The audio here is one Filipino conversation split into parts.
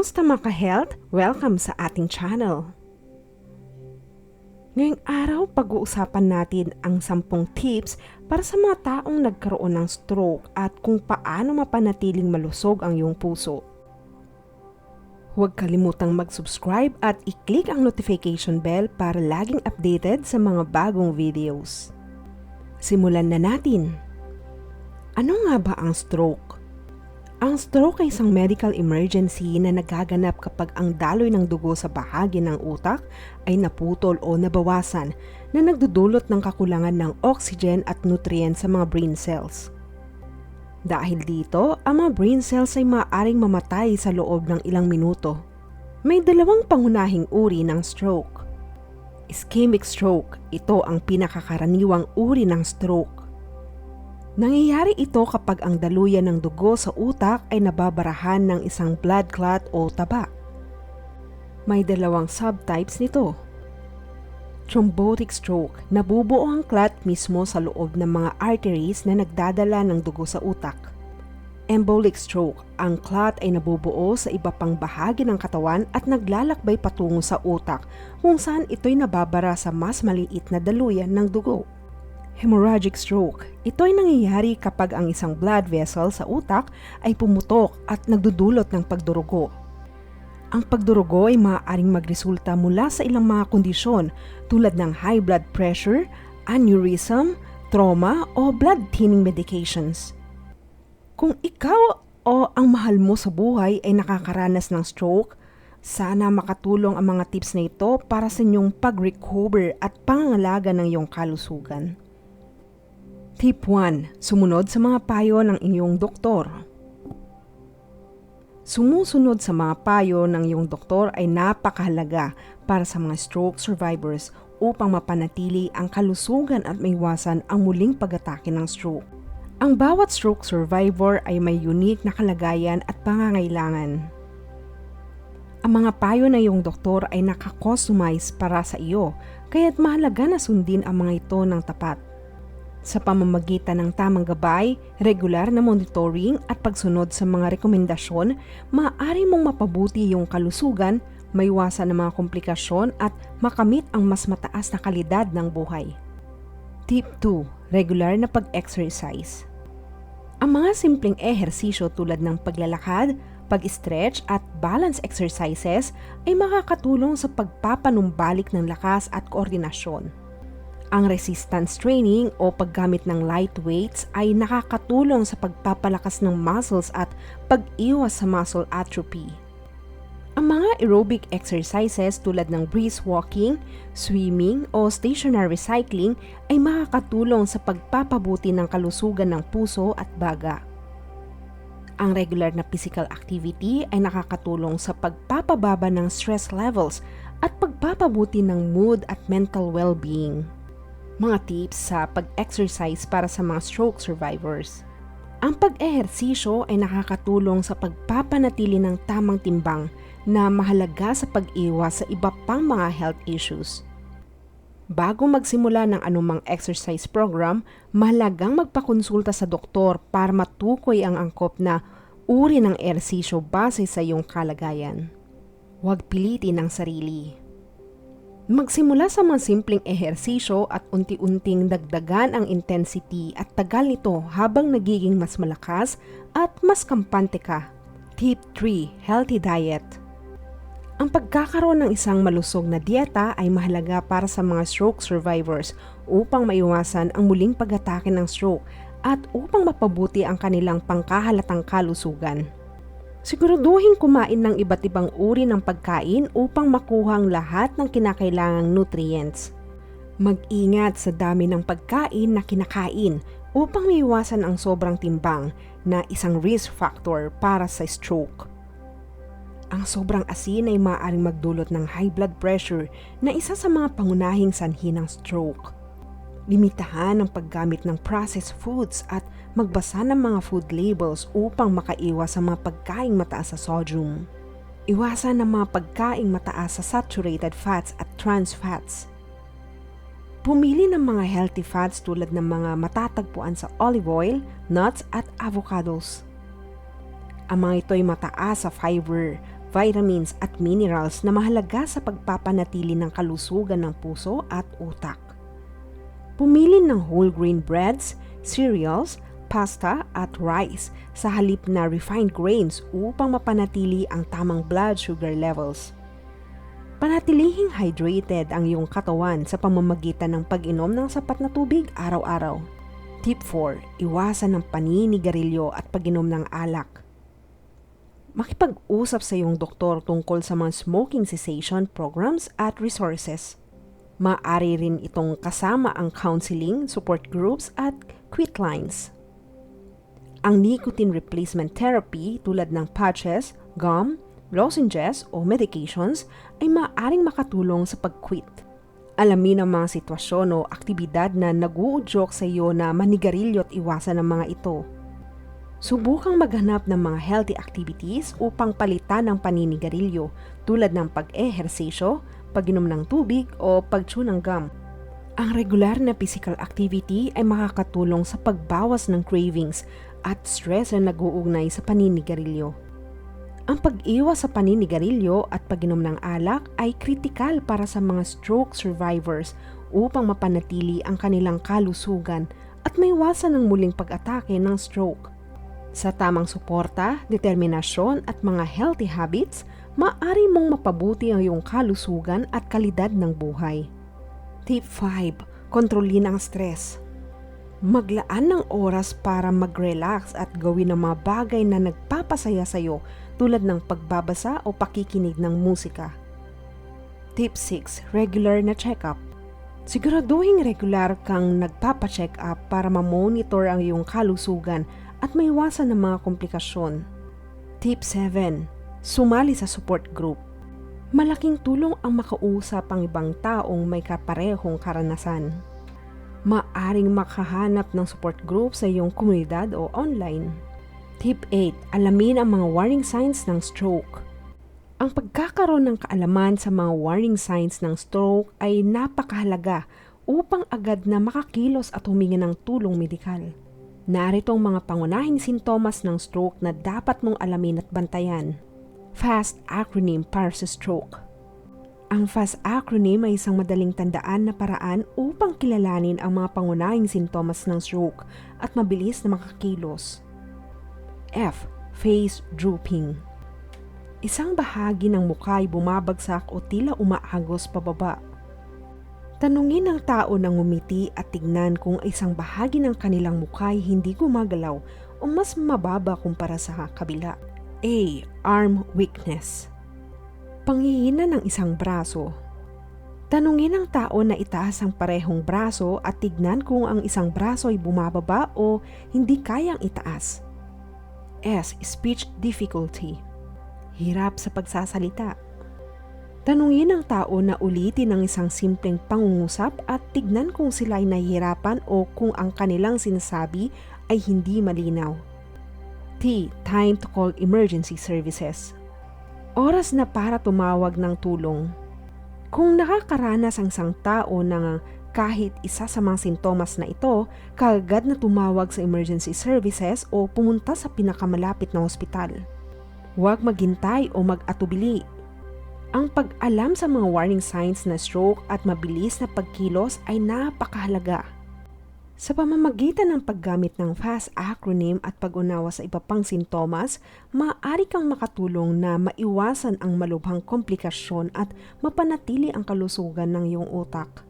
Kamusta mga ka-health? Welcome sa ating channel. Ngayong araw, pag-uusapan natin ang 10 tips para sa mga taong nagkaroon ng stroke at kung paano mapanatiling malusog ang iyong puso. Huwag kalimutang mag-subscribe at i-click ang notification bell para laging updated sa mga bagong videos. Simulan na natin! Ano nga ba ang stroke? Ang stroke ay isang medical emergency na nagaganap kapag ang daloy ng dugo sa bahagi ng utak ay naputol o nabawasan na nagdudulot ng kakulangan ng oxygen at nutrients sa mga brain cells. Dahil dito, ang mga brain cells ay maaaring mamatay sa loob ng ilang minuto. May dalawang pangunahing uri ng stroke. Ischemic stroke, ito ang pinakakaraniwang uri ng stroke. Nangyayari ito kapag ang daluyan ng dugo sa utak ay nababarahan ng isang blood clot o taba. May dalawang subtypes nito. Thrombotic stroke, nabubuo ang clot mismo sa loob ng mga arteries na nagdadala ng dugo sa utak. Embolic stroke, ang clot ay nabubuo sa iba pang bahagi ng katawan at naglalakbay patungo sa utak kung saan ito'y nababara sa mas maliit na daluyan ng dugo. Hemorrhagic stroke. Ito ay nangyayari kapag ang isang blood vessel sa utak ay pumutok at nagdudulot ng pagdurugo. Ang pagdurugo ay maaaring magresulta mula sa ilang mga kondisyon tulad ng high blood pressure, aneurysm, trauma o blood thinning medications. Kung ikaw o ang mahal mo sa buhay ay nakakaranas ng stroke, sana makatulong ang mga tips na ito para sa inyong pag-recover at pangangalaga ng iyong kalusugan. Tip 1. Sumunod sa mga payo ng inyong doktor. Sumusunod sa mga payo ng iyong doktor ay napakahalaga para sa mga stroke survivors upang mapanatili ang kalusugan at maiwasan ang muling pag-atake ng stroke. Ang bawat stroke survivor ay may unique na kalagayan at pangangailangan. Ang mga payo ng iyong doktor ay nakakustomize para sa iyo, kaya't mahalaga na sundin ang mga ito ng tapat. Sa pamamagitan ng tamang gabay, regular na monitoring at pagsunod sa mga rekomendasyon, maaari mong mapabuti yung kalusugan, maiwasan ng mga komplikasyon at makamit ang mas mataas na kalidad ng buhay. Tip 2. Regular na pag-exercise. Ang mga simpleng ehersisyo tulad ng paglalakad, pag-stretch at balance exercises ay makakatulong sa pagpapanumbalik ng lakas at koordinasyon. Ang resistance training o paggamit ng light weights ay nakakatulong sa pagpapalakas ng muscles at pag-iwas sa muscle atrophy. Ang mga aerobic exercises tulad ng brisk walking, swimming o stationary cycling ay makakatulong sa pagpapabuti ng kalusugan ng puso at baga. Ang regular na physical activity ay nakakatulong sa pagpapababa ng stress levels at pagpapabuti ng mood at mental well-being mga tips sa pag-exercise para sa mga stroke survivors. Ang pag-ehersisyo ay nakakatulong sa pagpapanatili ng tamang timbang na mahalaga sa pag-iwas sa iba pang mga health issues. Bago magsimula ng anumang exercise program, mahalagang magpakonsulta sa doktor para matukoy ang angkop na uri ng ehersisyo base sa iyong kalagayan. Huwag pilitin ang sarili. Magsimula sa mga simpleng ehersisyo at unti-unting dagdagan ang intensity at tagal nito habang nagiging mas malakas at mas kampante ka. Tip 3. Healthy Diet Ang pagkakaroon ng isang malusog na dieta ay mahalaga para sa mga stroke survivors upang maiwasan ang muling pag-atake ng stroke at upang mapabuti ang kanilang pangkahalatang kalusugan. Siguraduhin kumain ng iba't ibang uri ng pagkain upang makuha ang lahat ng kinakailangang nutrients. Mag-ingat sa dami ng pagkain na kinakain upang maiwasan ang sobrang timbang na isang risk factor para sa stroke. Ang sobrang asin ay maaaring magdulot ng high blood pressure na isa sa mga pangunahing sanhi ng stroke. Limitahan ang paggamit ng processed foods at magbasa ng mga food labels upang makaiwas sa mga pagkaing mataas sa sodium. Iwasan ang mga pagkaing mataas sa saturated fats at trans fats. Pumili ng mga healthy fats tulad ng mga matatagpuan sa olive oil, nuts at avocados. Ang mga ito ay mataas sa fiber, vitamins at minerals na mahalaga sa pagpapanatili ng kalusugan ng puso at utak. Pumili ng whole grain breads, cereals, pasta at rice sa halip na refined grains upang mapanatili ang tamang blood sugar levels. Panatilihing hydrated ang iyong katawan sa pamamagitan ng pag-inom ng sapat na tubig araw-araw. Tip 4. Iwasan ng paninigarilyo at pag-inom ng alak. Makipag-usap sa iyong doktor tungkol sa mga smoking cessation programs at resources. Maaari rin itong kasama ang counseling, support groups at quit lines. Ang nicotine replacement therapy tulad ng patches, gum, lozenges o medications ay maaaring makatulong sa pag-quit. Alamin ang mga sitwasyon o aktibidad na naguudyok sa iyo na manigarilyo at iwasan ang mga ito. Subukang maghanap ng mga healthy activities upang palitan ang paninigarilyo tulad ng pag-ehersesyo, pag-inom ng tubig o pag-chew ng gum. Ang regular na physical activity ay makakatulong sa pagbawas ng cravings at stress na nag-uugnay sa paninigarilyo. Ang pag-iwas sa paninigarilyo at pag-inom ng alak ay kritikal para sa mga stroke survivors upang mapanatili ang kanilang kalusugan at maiwasan ang muling pag-atake ng stroke. Sa tamang suporta, determinasyon at mga healthy habits, maaari mong mapabuti ang iyong kalusugan at kalidad ng buhay. Tip 5. Kontrolin ang stress. Maglaan ng oras para mag-relax at gawin ang mga bagay na nagpapasaya sa iyo tulad ng pagbabasa o pakikinig ng musika. Tip 6. Regular na check-up. Siguraduhin regular kang nagpapa-check up para ma-monitor ang iyong kalusugan at maiwasan ng mga komplikasyon. Tip 7. Sumali sa support group. Malaking tulong ang makausap ang ibang taong may kaparehong karanasan. Maaring makahanap ng support group sa iyong komunidad o online. Tip 8. Alamin ang mga warning signs ng stroke. Ang pagkakaroon ng kaalaman sa mga warning signs ng stroke ay napakahalaga upang agad na makakilos at humingi ng tulong medikal. Narito ang mga pangunahing sintomas ng stroke na dapat mong alamin at bantayan. FAST acronym para sa stroke. Ang FAST acronym ay isang madaling tandaan na paraan upang kilalanin ang mga pangunahing sintomas ng stroke at mabilis na makakilos. F. Face drooping. Isang bahagi ng mukha ay bumabagsak o tila umaagos pababa. Tanungin ng tao na ngumiti at tignan kung isang bahagi ng kanilang mukha ay hindi gumagalaw o mas mababa kumpara sa kabila. A. Arm weakness. Panghihina ng isang braso. Tanungin ng tao na itaas ang parehong braso at tignan kung ang isang braso ay bumababa o hindi kayang itaas. S. Speech difficulty. Hirap sa pagsasalita. Tanungin ng tao na ulitin ang isang simpleng pangungusap at tignan kung sila ay nahihirapan o kung ang kanilang sinasabi ay hindi malinaw. T. Time to call emergency services. Oras na para tumawag ng tulong. Kung nakakaranas ang isang tao ng kahit isa sa mga sintomas na ito, kaagad na tumawag sa emergency services o pumunta sa pinakamalapit na ospital. Huwag maghintay o mag-atubili. Ang pag-alam sa mga warning signs na stroke at mabilis na pagkilos ay napakahalaga. Sa pamamagitan ng paggamit ng FAST acronym at pag-unawa sa iba pang sintomas, maaari kang makatulong na maiwasan ang malubhang komplikasyon at mapanatili ang kalusugan ng iyong utak.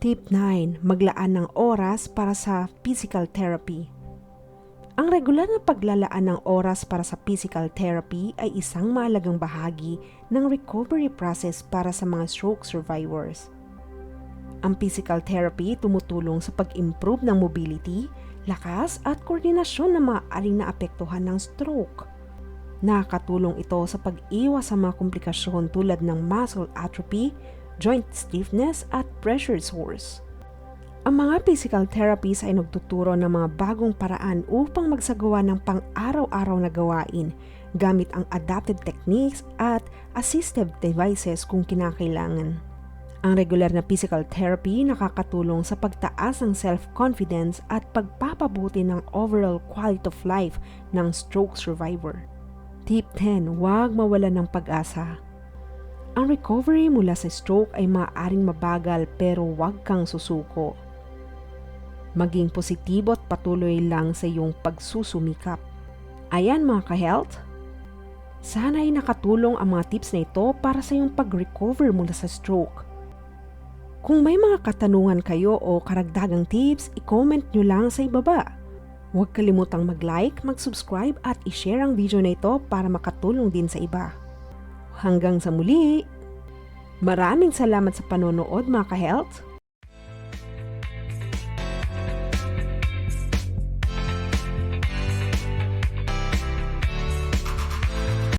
Tip 9. Maglaan ng oras para sa physical therapy. Ang regular na paglalaan ng oras para sa physical therapy ay isang mahalagang bahagi ng recovery process para sa mga stroke survivors. Ang physical therapy tumutulong sa pag-improve ng mobility, lakas at koordinasyon na maaaring naapektuhan ng stroke. Nakakatulong ito sa pag-iwas sa mga komplikasyon tulad ng muscle atrophy, joint stiffness at pressure sores. Ang mga physical therapies ay nagtuturo ng mga bagong paraan upang magsagawa ng pang-araw-araw na gawain gamit ang adapted techniques at assistive devices kung kinakailangan. Ang regular na physical therapy nakakatulong sa pagtaas ng self-confidence at pagpapabuti ng overall quality of life ng stroke survivor. Tip 10. Huwag mawala ng pag-asa. Ang recovery mula sa stroke ay maaaring mabagal pero huwag kang susuko. Maging positibo at patuloy lang sa iyong pagsusumikap. Ayan mga ka-health, sana ay nakatulong ang mga tips na ito para sa iyong pag-recover mula sa stroke. Kung may mga katanungan kayo o karagdagang tips, i-comment nyo lang sa ibaba. Huwag kalimutang mag-like, mag-subscribe at i-share ang video na ito para makatulong din sa iba. Hanggang sa muli! Maraming salamat sa panonood mga ka-health!